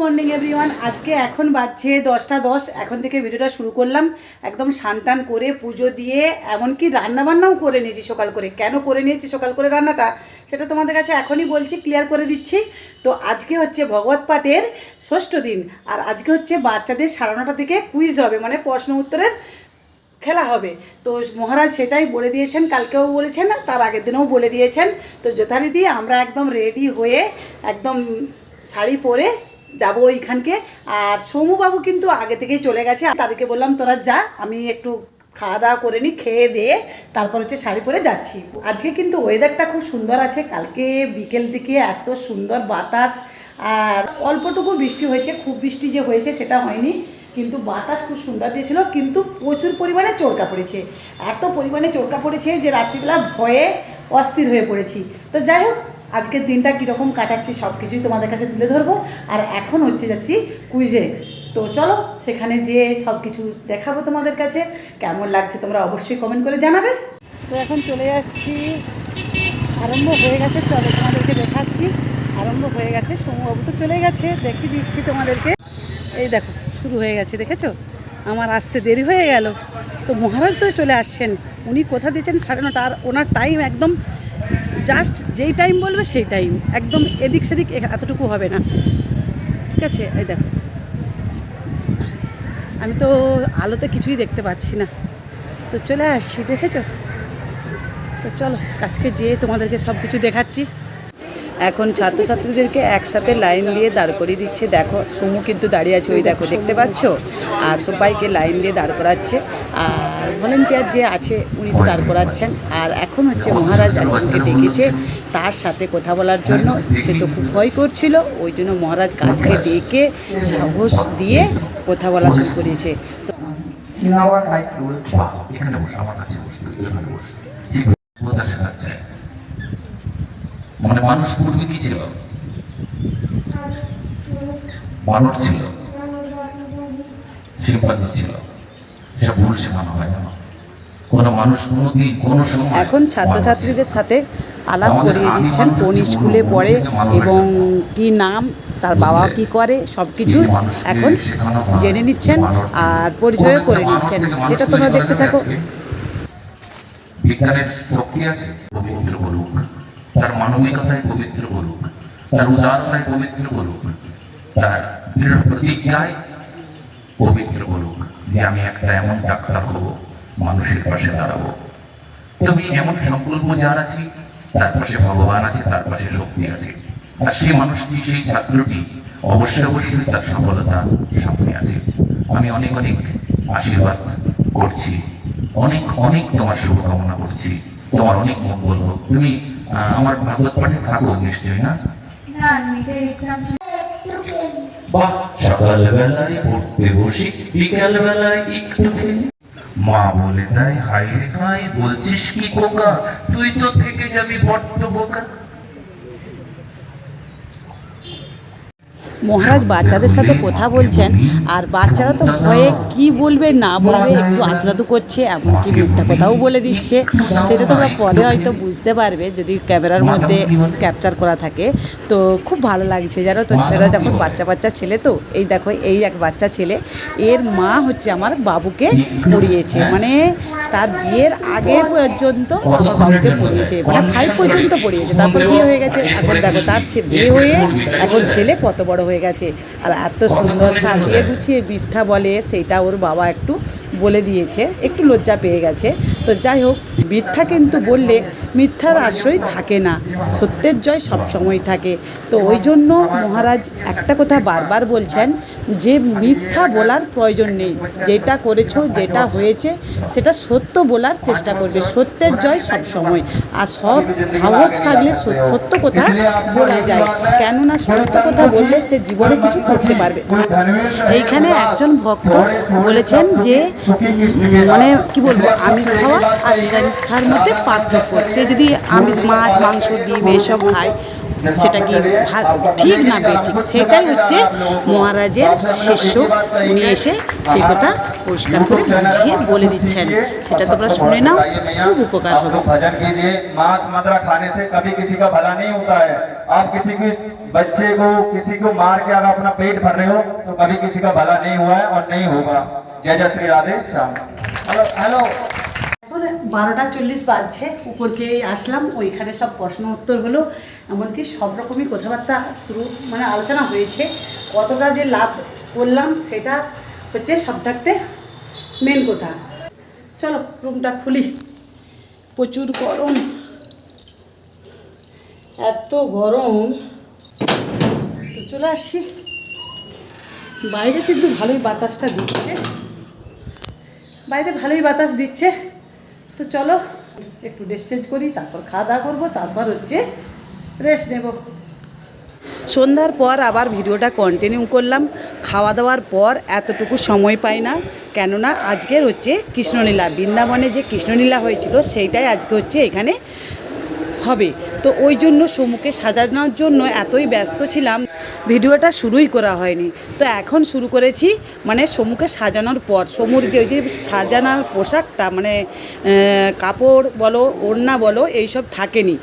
Morning everyone আজকে এখন বাজছে দশটা দশ। এখন থেকে ভিডিওটা শুরু করলাম। একদম টান করে পুজো দিয়ে, এমনকি রান্নাবান্নাও করে নিয়েছি সকাল করে। কেন করে নিয়েছি সকাল করে রান্নাটা? সেটা তোমাদের কাছে এখনই বলছি ক্লিয়ার করে দিচ্ছি। তো আজকে হচ্ছে ভগবত পাঠের ষষ্ঠ দিন। আর আজকে হচ্ছে বাচ্চাদের সাড়ে নটা থেকে কুইজ হবে মানে প্রশ্ন উত্তরের খেলা হবে। তো মহারাজ সেটাই বলে দিয়েছেন, কালকেও বলেছেন, তার আগের দিনেও বলে দিয়েছেন। তো যথারীতি আমরা একদম রেডি হয়ে একদম শাড়ি পরে যাব ওইখানকে। আর সৌমুবাবু কিন্তু আগে থেকেই চলে গেছে। তাদেরকে বললাম, তোরা যা, আমি একটু খাওয়া দাওয়া করে নিই খেয়ে দিয়ে তারপর হচ্ছে শাড়ি পরে যাচ্ছি। আজকে কিন্তু ওয়েদারটা খুব সুন্দর আছে। কালকে বিকেল দিকে এত সুন্দর বাতাস, আর অল্পটুকু বৃষ্টি হয়েছে, খুব বৃষ্টি যে হয়েছে সেটা হয়নি, কিন্তু বাতাস খুব সুন্দর দিয়েছিল, কিন্তু প্রচুর পরিমাণে চোরকা পড়েছে। এত পরিমাণে চোরকা পড়েছে যে রাত্রিবেলা ভয়ে অস্থির হয়ে পড়েছি। তো যাই হোক আজকের দিনটা কীরকম কাটাচ্ছি সব কিছুই তোমাদের কাছে তুলে ধরবো। আর এখন হচ্ছে যাচ্ছি কুইজে। তো চলো, সেখানে যেয়ে সব কিছু দেখাবো তোমাদের কাছে। কেমন লাগছে তোমরা অবশ্যই কমেন্ট করে জানাবে। তো এখন চলে যাচ্ছি। আরম্ভ হয়ে গেছে, চলো তোমাদেরকে দেখাচ্ছি। আরম্ভ হয়ে গেছে, সৌমবাবু তো চলে গেছে, দেখিয়ে দিচ্ছি তোমাদেরকে। এই দেখো, শুরু হয়ে গেছে, দেখেছ? আমার আসতে দেরি হয়ে গেল। তো মহারাজ তো চলে আসছেন। উনি কোথা দিয়েছেন সাড়ে নটা? আর ওনার টাইম একদম জাস্ট যেই টাইম বলবে সেই টাইম একদম এদিক সেদিক এতটুকু হবে না। ঠিক আছে? এই দেখো। আমি তো আলোতে কিছুই দেখতে পাচ্ছি না। তো চলে আসছি, দেখেছ? তো চলো, আজকে যেয়ে তোমাদেরকে সব কিছু দেখাচ্ছি। এখন ছাত্রছাত্রীদেরকে একসাথে লাইন দিয়ে দাঁড় করিয়ে দিচ্ছে। দেখো, সমু কিন্তু দাঁড়িয়ে আছে, ওই দেখো, দেখতে পাচ্ছ? আর সবাইকে লাইন দিয়ে দাঁড় করাচ্ছে। আর ভলেন্টিয়ার যে আছে, উনি তো দাঁড় করাচ্ছেন। আর এখন হচ্ছে মহারাজ একজনকে ডেকেছে, তার সাথে কথা বলার জন্য। সে তো খুব ভয় করছিল, ওই জন্য মহারাজ কাজকে ডেকে সাহস দিয়ে কথা বলা শুরু করেছে। তো হাই স্কুল, এখানে বসে, আমার কাছে বসতে এখানে বসে কথা শেখাচ্ছে মানে মানুষ পূর্বে কি ছিল? বানর ছিল। শিম্পাঞ্জি ছিল। সব ভুল শেখানো হয় না। কোনো মানুষ কোনোদিন কোনো সময় এখন ছাত্রছাত্রীদের সাথে আলাপ করিয়ে দিচ্ছেন কোন স্কুলে পড়ে এবং কি নাম তার বাবা কি করে সব কিছু এখন জেনে নিচ্ছেন আর পরিচয় করে নিচ্ছেন। সেটা তোমরা দেখতে থাকো। বিজ্ঞানের শক্তি আছে। বলুক তার মানবিকতায় পবিত্র বলুক তার উদারতায় পবিত্র বলুক তার দৃঢ় প্রতিজ্ঞায় পবিত্র বলুক যে আমি একটা এমন ডাক্তার হব, মানুষের পাশে দাঁড়াবো। তুমি এমন সংকল্প যার আছে, তার পাশে ভগবান আছে, তার পাশে শক্তি আছে। আর সেই মানুষটি, সেই ছাত্রটি অবশ্যই অবশ্যই তার সফলতা সামনে আছে। আমি অনেক অনেক আশীর্বাদ করছি, অনেক অনেক তোমার শুভকামনা করছি। তোমার অনেক মঙ্গল হোক। তুমি আমার ভাগবত পাঠে থাকো নিশ্চয়ই না? না বাহ সকাল বেলায় পড়তে বসি বিকাল বেলায় একটু খেলি। মা বলে তাই হাই রে খাই বলছিস কি কোকা তুই তো থেকে যাবি বড্ড বোকা। মহারাজ বাচ্চাদের সাথে কথা বলছেন, আর বাচ্চারা তো ভয়ে কি বলবে, না বলবে, একটু আতলাতু করছে, এমনকি মিথ্যা কথাও বলে দিচ্ছে। সেটা তোমরা পরে হয়তো বুঝতে পারবে, যদি ক্যামেরার মধ্যে ক্যাপচার করা থাকে। তো খুব ভালো লাগছে, জানো তো, ছেলেরা যখন বাচ্চা বাচ্চা ছেলে তো, এই দেখো, এই এক বাচ্চা ছেলে, এর মা হচ্ছে আমার বাবুকে পড়িয়েছে। মানে তার বিয়ের আগে পর্যন্ত আমার বাবুকে পড়িয়েছে মানে ফাইভ পর্যন্ত পড়িয়েছে। তারপর বিয়ে হয়ে গেছে, এখন দেখো, তার বিয়ে হয়ে এখন ছেলে কত বড় হয়ে গেছে। আর এত সুন্দর সাজিয়ে গুছিয়ে বৃদ্ধা বলে, সেটা ওর বাবা একটু বলে দিয়েছে। একটু লজ্জা পেয়ে গেছে। তো যাই হোক মিথ্যা কিন্তু বললে মিথ্যার আশ্রয় থাকে না, সত্যের জয় সবসময় থাকে। তো ওই জন্য মহারাজ একটা কথা বারবার বলছেন যে মিথ্যা বলার প্রয়োজন নেই, যেটা করেছ, যেটা হয়েছে, সেটা সত্য বলার চেষ্টা করবে, সত্যের জয় সবসময়। আর সৎ সাহস থাকলে সত্য কথা বলা যায়, কেননা সত্য কথা বললে সে জীবনে কিছু করতে পারবে এইখানে একজন ভক্ত বলেছেন যে মানে কি বলব, আমিষ খাওয়া আর নিরামিষ খাওয়ার মধ্যে পার্থক্য সে যদি আমিষ মাছ মাংস ডিম এসব খায় সেটা কি ভা- ঠিক না বেঠিক সেটাই হচ্ছে মহারাজের শিষ্য উনি এসে সেই কথা পরিষ্কার করে বুঝিয়ে বলে দিচ্ছেন সেটা তোমরা শুনে নাও খুব উপকার आप হবে लोग भजन कीजिए मांस मदरा खाने से कभी किसी का भला नहीं होता है आप किसी के बच्चे को किसी को मार के अगर अपना पेट भर रहे हो तो कभी किसी का भला नहीं हुआ है और नहीं होगा जय जय श्री राधे श्याम हेलो हेलो এখন বারোটা চল্লিশ বাজছে উপরকে আসলাম, ওইখানে সব প্রশ্ন উত্তর হলো, এমনকি সব রকমই কথাবার্তা শুরু মানে আলোচনা হয়েছে। কতটা যে লাভ করলাম সেটা হচ্ছে সব থাকতে মেন কথা। চলো রুমটা খুলি। প্রচুর গরম। এত গরম। তো চলে আসছি বাইরে কিন্তু ভালোই বাতাসটা দিচ্ছে। বাইরে ভালোই বাতাস দিচ্ছে। তো চলো, একটু রেস্ট চেঞ্জ করি, তারপর খাওয়া দাওয়া করব, তারপর হচ্ছে রেস্ট নেব। সন্ধ্যার পর আবার ভিডিওটা কন্টিনিউ করলাম। খাওয়া দাওয়ার পর এতটুকু সময় পাই না, কেননা আজকের হচ্ছে কৃষ্ণলীলা। বৃন্দাবনে যে কৃষ্ণলীলা হয়েছিল, সেইটাই আজকে হচ্ছে এখানে হবে। তো ওই জন্য সমুকে সাজানোর জন্য এতই ব্যস্ত ছিলাম, ভিডিওটা শুরুই করা হয়নি। তো এখন শুরু করেছি মানে সমুকে সাজানোর পর, সমুর যে ওই যে সাজানোর পোশাকটা মানে কাপড় বলো, ওড়না বলো, এইসব থাকেনি।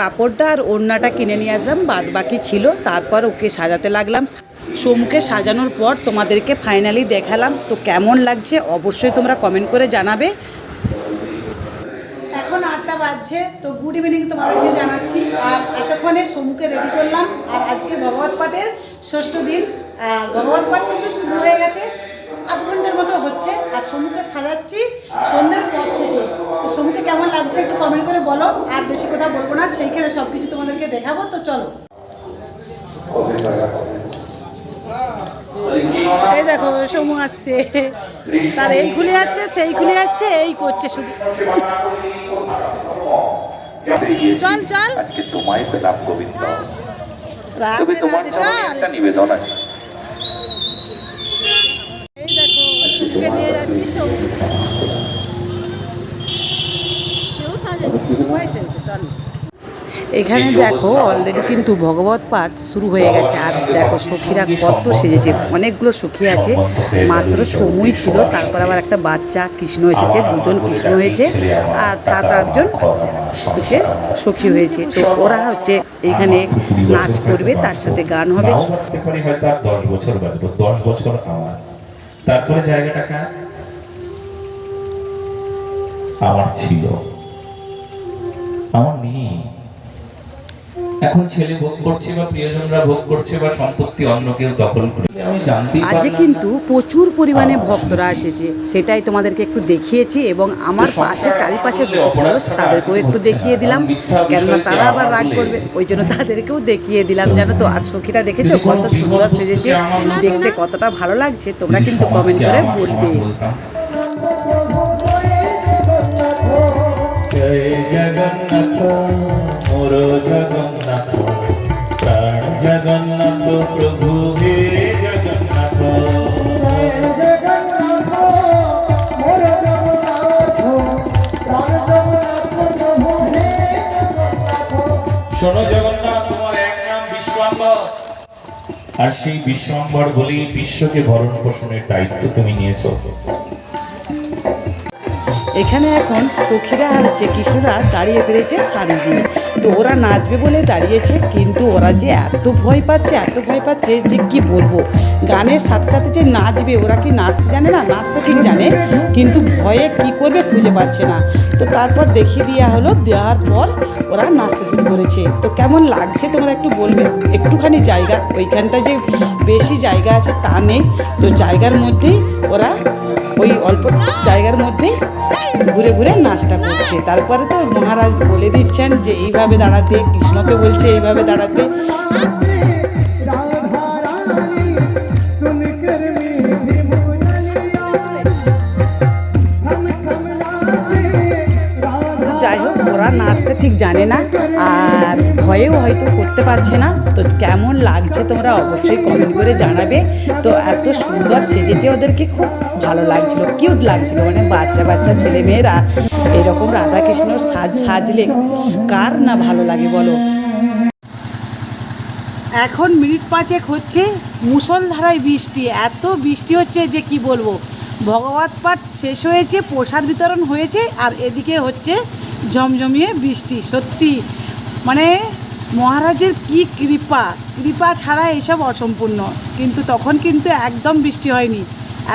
কাপড়টা আর ওড়নাটা কিনে নিয়ে আসলাম বাদ বাকি ছিল, তারপর ওকে সাজাতে লাগলাম। সমুখে সাজানোর পর তোমাদেরকে ফাইনালি দেখালাম, তো কেমন লাগছে অবশ্যই তোমরা কমেন্ট করে জানাবে। বাজছে তো গুড ইভিনিং তোমাদেরকে জানাচ্ছি। আর এতক্ষণে সমুখে রেডি করলাম। আর আজকে ভগবত পাঠের ষষ্ঠ দিন। আর ভগবত পাঠ কিন্তু শুরু হয়ে গেছে। আধ ঘণ্টার মতো হচ্ছে। আর সমুখে সাজাচ্ছি সন্ধ্যের পর থেকে। তো সমুখে কেমন লাগছে একটু কমেন্ট করে বলো। আর বেশি কথা বলব না। সেইখানে সব কিছু তোমাদেরকে দেখাবো। তো চলো। এই দেখো, সমু আসছে। তার এই খুলে যাচ্ছে, সেই খুলে যাচ্ছে, এই করছে শুধু। চল চল। আজকে তোমায় পেলাম গোবিন্দ। তবে তোমার চরণে একটা নিবেদন আছে। এই দেখো শুকুকে নিয়ে যাচ্ছি সবু। সময় চল। এখানে দেখো অলরেডি কিন্তু ভগবত পাঠ শুরু হয়ে গেছে। আর দেখো সখীরা কত সেজেছে। অনেকগুলো সখী আছে। মাত্র সময় ছিল। তারপর আবার একটা বাচ্চা কৃষ্ণ এসেছে। দুজন কৃষ্ণ হয়েছে। আর সাত আটজন হচ্ছে সখী হয়েছে। তো ওরা হচ্ছে এখানে নাচ করবে। তার সাথে গান হবে। তারপরে জায়গাটা আমার ছিল। আমার নেই। এখন ছেলে ভোগ করছে বা প্রিয়জনরা ভোগ করছে বা সম্পত্তি অন্য কেউ দখল করে। আমি আজকে কিন্তু প্রচুর পরিমাণে ভক্তরা এসেছে। সেটাই তোমাদেরকে একটু দেখিয়েছি এবং আমার পাশে চারিপাশে বসেছিল তাদেরকেও একটু দেখিয়ে দিলাম। কেননা তারা আবার রাগ করবে ওই জন্য তাদেরকেও দেখিয়ে দিলাম। জানো তো আর সখীরা দেখেছ কত সুন্দর সেজেছে। দেখতে কতটা ভালো লাগছে তোমরা কিন্তু কমেন্ট করে বলবে। জয় জগন্নাথ মোর জগন্নাথ। জগন্নাথ প্রভু হে জগন্নাথ। শোনো জগন্নাথ তোমার এক নাম বিশ্বম্বর। আর সেই বিশ্বম্বর বলেই বিশ্বকে ভরণ পোষণের দায়িত্ব তুমি নিয়েছো। এখানে এখন সখীরা আর হচ্ছে কিশোরা দাঁড়িয়ে পেরেছে শাড়ি দিয়ে। তো ওরা নাচবে বলে দাঁড়িয়েছে, কিন্তু ওরা যে এত ভয় পাচ্ছে, এত ভয় পাচ্ছে যে কি বলব? গানের সাথে সাথে যে নাচবে, ওরা কি নাচতে জানে না? নাচতে ঠিক জানে, কিন্তু ভয়ে কি করবে খুঁজে পাচ্ছে না। তো তারপর দেখিয়ে দেওয়া হলো, দেওয়ার পর ওরা নাচতে শুরু করেছে। তো কেমন লাগছে তোমরা একটু বলবে? একটুখানি জায়গা ওইখানটা যে বেশি জায়গা আছে তা নেই। তো জায়গার মধ্যেই ওরা ওই অল্প জায়গার মধ্যেই ঘুরে ঘুরে নাচটা করছে। তারপরে তো মহারাজ বলে দিচ্ছেন যে, এইভাবে দাঁড়াতে, কৃষ্ণকে বলছে এইভাবে দাঁড়াতে। নাচতে ঠিক জানে না, আর ভয়েও হয়তো করতে পারছে না। তো কেমন লাগছে তোমরা অবশ্যই কমেন্ট করে জানাবে। তো এত সুন্দর সেজেছে ওদেরকে, খুব ভালো লাগছিল কিউট লাগছিল। মানে বাচ্চা বাচ্চা ছেলে মেয়েরা এরকম রাধাকৃষ্ণর সাজ সাজলে কার না ভালো লাগে বলো? এখন মিনিট পাঁচেক হচ্ছে, মুষলধারায় বৃষ্টি, এত বৃষ্টি হচ্ছে যে কি বলব? ভগবত পাঠ শেষ হয়েছে, প্রসাদ বিতরণ হয়েছে, আর এদিকে হচ্ছে জমজমিয়ে বৃষ্টি সত্যি। মানে মহারাজের কি কৃপা? কৃপা ছাড়া এইসব অসম্পূর্ণ। কিন্তু তখন কিন্তু একদম বৃষ্টি হয়নি।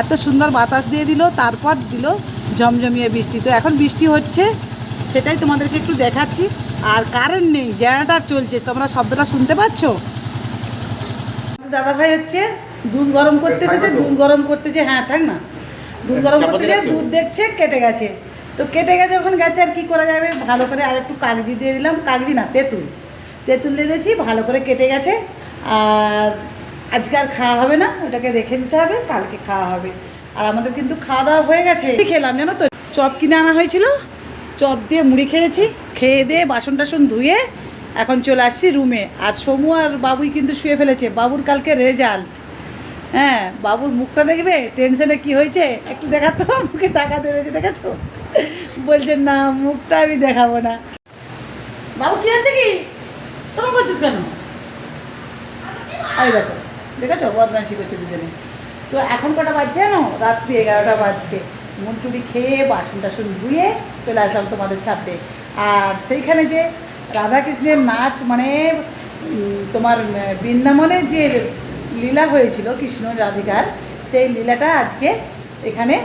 এত সুন্দর বাতাস দিয়ে দিল তারপর দিল জমজমিয়ে বৃষ্টি। তো এখন বৃষ্টি হচ্ছে সেটাই তোমাদেরকে একটু দেখাচ্ছি। আর কারেন্ট নেই জেনারেটার চলছে। তোমরা শব্দটা শুনতে পাচ্ছ? দাদা ভাই হচ্ছে দুধ গরম করতে এসেছে। দুধ গরম করতে করতেছে হ্যাঁ থাক না। দুধ গরম করতেছে দুধ দেখছে কেটে গেছে। তো কেটে গেছে ওখানে গেছে, আর কি করা যাবে? ভালো করে আর একটু কাগজি দিয়ে দিলাম। কাগজি না, তেঁতুল। তেঁতুল দিয়ে দিয়েছি, ভালো করে কেটে গেছে। আর আজকে আর খাওয়া হবে না, ওটাকে রেখে দিতে হবে, কালকে খাওয়া হবে। আর আমাদের কিন্তু খাওয়া দাওয়া হয়ে গেছে। খেলাম জানো তো? চপ কিনে আনা হয়েছিল। চপ দিয়ে মুড়ি খেয়েছি। খেয়ে দিয়ে বাসন টাসন ধুয়ে এখন চলে আসছি রুমে। আর সমু আর বাবুই কিন্তু শুয়ে ফেলেছে। বাবুর কালকে রেজাল্ট। হ্যাঁ বাবুর মুখটা দেখবে? টেনশনে কি হয়েছে? একটু দেখাতো মুখে টাকা দেবেছে দেখেছ? বলছেন না, মুখটা আমি দেখাবো না। বাবু, কি হচ্ছে কি? তোমার করছিস কেন? এই দেখো, দেখেছ? বদমাইশি করছে দুজনে। তো এখন কটা বাজছে জানো? রাত্রি এগারোটা বাজছে। মুন্টুরি খেয়ে বাসন টাসন ধুয়ে চলে আসলাম তোমাদের সাথে আর সেইখানে যে রাধাকৃষ্ণের নাচ মানে তোমার বৃন্দাবনে যে লীলা হয়েছিল কৃষ্ণ রাধিকার, সেই লীলাটা আজকে এখানে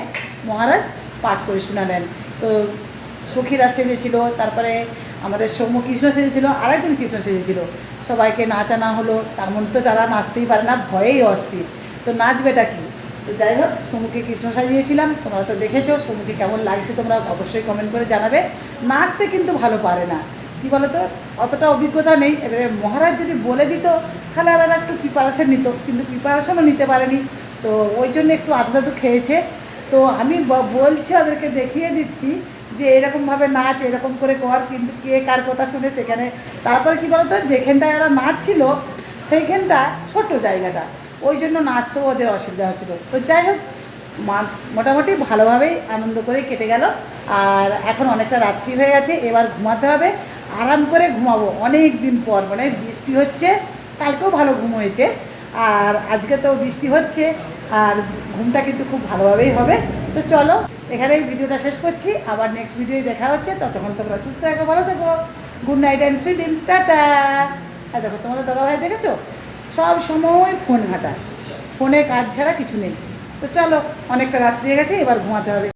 মহারাজ পাঠ করে শোনালেন। তো সখীরা সেজেছিল, তারপরে আমাদের সৌম্য কৃষ্ণ সেজেছিল, আরেকজন কৃষ্ণ সেজেছিল। সবাইকে নাচানো হলো, তার মধ্যে তো তারা নাচতেই পারে না, ভয়েই অস্থির। তো নাচবেটা কি? তো যাই হোক সমুখে কৃষ্ণ সাজিয়েছিলাম, তোমরা তো দেখেছ সমুখে কেমন লাগছে তোমরা অবশ্যই কমেন্ট করে জানাবে। নাচতে কিন্তু ভালো পারে না। কী বলো তো অতটা অভিজ্ঞতা নেই। এবারে মহারাজ যদি বলে দিত, তাহলে আর একটু প্রিপারেশন নিত, কিন্তু প্রিপারেশনও নিতে পারেনি। তো ওই জন্য একটু আধা খেয়েছে। তো আমি বলছি ওদেরকে দেখিয়ে দিচ্ছি যে এরকমভাবে নাচ, এরকম করে কর কিন্তু কে কার কথা শুনে সেখানে। তারপর কি বলতো, যেখানটায় ওরা নাচছিল, সেইখানটা ছোট জায়গাটা। ওই জন্য নাচতেও ওদের অসুবিধা হচ্ছিল। তো যাই হোক মোটামুটি ভালোভাবেই আনন্দ করে কেটে গেল। আর এখন অনেকটা রাত্রি হয়ে গেছে, এবার ঘুমাতে হবে। আরাম করে ঘুমাবো। অনেক দিন পর মানে বৃষ্টি হচ্ছে, কালকেও ভালো ঘুম হয়েছে। আর আজকে তো বৃষ্টি হচ্ছে আর ঘুমটা কিন্তু খুব ভালোভাবেই হবে। তো চলো, এখানেই ভিডিওটা শেষ করছি। আবার নেক্সট ভিডিওই দেখা হচ্ছে। ততক্ষণ তোমরা সুস্থ থাকো, ভালো থাকো। Good night and sweet in tata. আর দেখো, তোমাদের দাদাভাই দেখেছ? সব সময় ফোন ঘাটা ফোনে কাজ ছাড়া কিছু নেই। তো চলো, অনেকটা রাত্রি গেছে, এবার ঘুমাতে হবে।